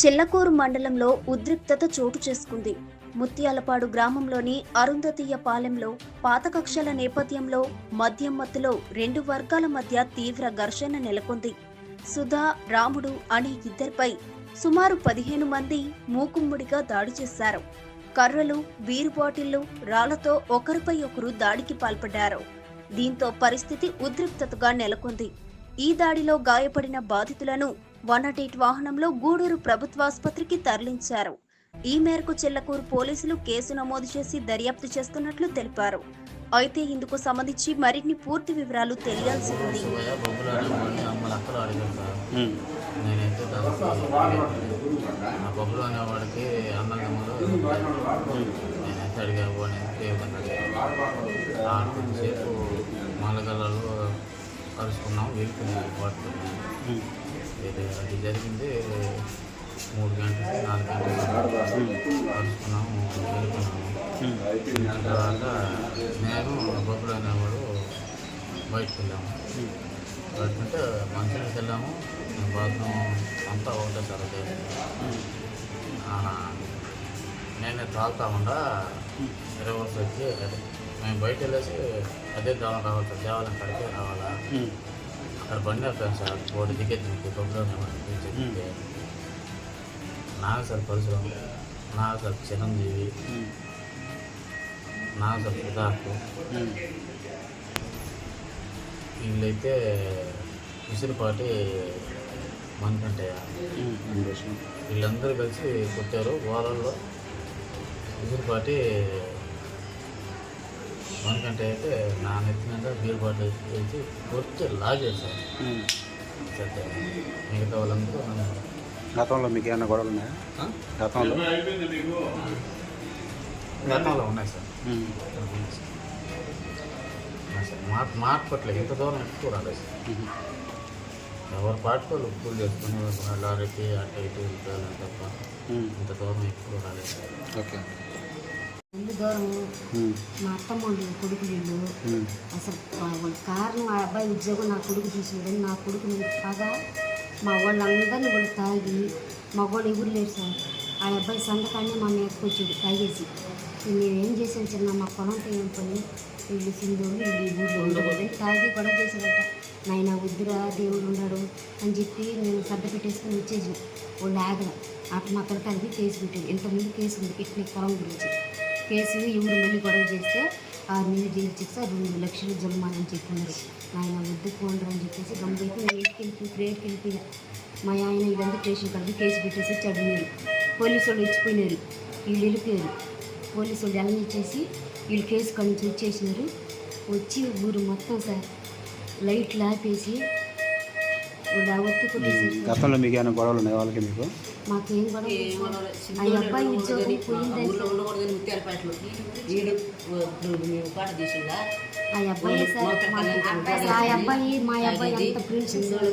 చిల్లకూరు మండలంలో ఉద్రిక్తత చోటు చేసుకుంది. ముత్యాలపాడు గ్రామంలోని అరుంధతీయ పాలెంలో పాత కక్షల నేపథ్యంలో మద్యం మత్తులో రెండు వర్గాల మధ్య తీవ్ర ఘర్షణ నెలకొంది. సుధా రాముడు అనే ఇద్దరిపై సుమారు పదిహేను మంది మూకుమ్ముడిగా దాడి చేశారు. కర్రలు బీరు బాటిళ్ళు రాళ్ళతో ఒకరిపై ఒకరు దాడికి పాల్పడ్డారు. దీంతో పరిస్థితి ఉద్రిక్తతగా నెలకొంది. ఈ దాడిలో గాయపడిన బాధితులను వన్ నాట్ ఎయిట్ వాహనంలో గూడూరు ప్రభుత్వాసుపత్రికి తరలించారు. ఈ మేరకు చెల్లకూరు పోలీసులు కేసు నమోదు చేసి దర్యాప్తు చేస్తున్నట్లు తెలిపారు. అయితే ఇందుకు సంబంధించి మరిన్ని పూర్తి వివరాలు తెలియాల్సి ఉంది. అడిగాను కలుసుకున్నాం వెళ్ళిపోయింది పట్టుకున్నాం ఇది అది జరిగింది మూడు గంటలకి నాలుగు గంటలకి కలుసుకున్నాము వెళ్ళిపోయినాము. తర్వాత నేను బొబ్బులు అనేవాడు బయటకు వెళ్ళాము. బయటకుంటే మంచినీళ్ళకి వెళ్ళాము బాత్రూమ్ అంతా ఒకటే సార్ నేనే నేనే తాగుతాకుండా రివర్స్ వచ్చి మేము బయట వెళ్ళేసి అదే దేవాలయం రావాలి సార్ దేవాలయం కడితే రావాలా? అక్కడ బండి ఆపాను సార్ బోర్డు దిగేది మీకు బొబ్బులు నాగసర్ పరశురాం నాగసర్ చిరంజీవి నాగసర్ సుధాకు వీళ్ళైతే విసిరిపాటి మనకంటయ్య వీళ్ళందరూ కలిసి కొట్టారు గోదాల్లో విసిరిపాటి మనకంటే అయితే నా నెత్తి మీద బీర్ బాటిల్ వేసి కొట్టి లాగేశారు. సరే మిగతా వాళ్ళందరూ గతంలో మీకు ఏమైనా గొడవలు ఉన్నాయా? గతంలో? గతంలో ఉన్నాయి సార్. మాట మాట పట్ల ఇంత దూరం ఎక్కువ రాలేదు. ఎవరి వాళ్ళు కూల్ చేసుకుని లారీకి అటు ఇటు వెళ్ళాలి తప్ప. ఇంత దూరం ఎక్కువ రాలేదు సార్. ఓకే. ఇల్లు. మా అత్తమ్మ వాళ్ళు కొడుకు వీళ్ళు. అసలు కారణం ఆ అబ్బాయి ఉద్యోగం నా కొడుకు తీసుకుని నా కొడుకు పగ మా వాళ్ళందరినీ వాళ్ళు తాగి మా వాళ్ళు ఎవరు లేరు సార్. ఆ అబ్బాయి సంతకాన్ని మా మేకొచ్చాడు తాగేసి మేము ఏం చేసాం చిన్న మా పొలంతో ఏం పని వీళ్ళు సింధువులు వీళ్ళు ఈ ఊళ్ళో ఉండకూడదని తాగి గొడవ చేసాడట నాయన వద్దురా దేవుడు ఉన్నాడు అని చెప్పి నేను సర్ద పెట్టేసుకుని వచ్చేసి వాళ్ళు ఆగల అటు మా కలిపి కేసు పెట్టాడు. ఇంతకుముందు కేసు ఉంది పిక్నిక్ పొలం గురించి. కేసు ఎవరు మళ్ళీ గొడవ చేస్తే ఆరు నెలలు జైలు శిక్ష రెండు లక్షలు జుల్మాని అని చెప్పున్నారు. ఆయన వద్దు పోండ్రు అని చెప్పేసి గమ్ముకి నేను ఇంటికి వెళ్ళిపోయి ప్రేయర్కి వెళ్ళిపోయా. మా ఆయన వీళ్ళంతా స్టేషన్ కలిపి కేసు పెట్టేసి చదివినారు పోలీసు వాళ్ళు ఇచ్చిపోయినారు వీళ్ళు వెళ్ళిపోయారు. పోలీసు వాళ్ళు వెళ్ళనిచ్చేసి వీళ్ళు కేసు కాడి నుంచి వచ్చేసినారు. వచ్చి ఊరు మొత్తం సార్ లైట్లు ఆపేసి వాళ్ళు. గతంలో మీకు ఏమైనా గొడవలు ఉన్నాయి వాళ్ళకి మీకు? మాకేం సార్. ఆ అబ్బాయి ఉద్యోగం పోయిందని ఆ అబ్బాయి సార్ మా- అబ్బాయి మా అబ్బాయి అంత ప్రిన్సిపల్.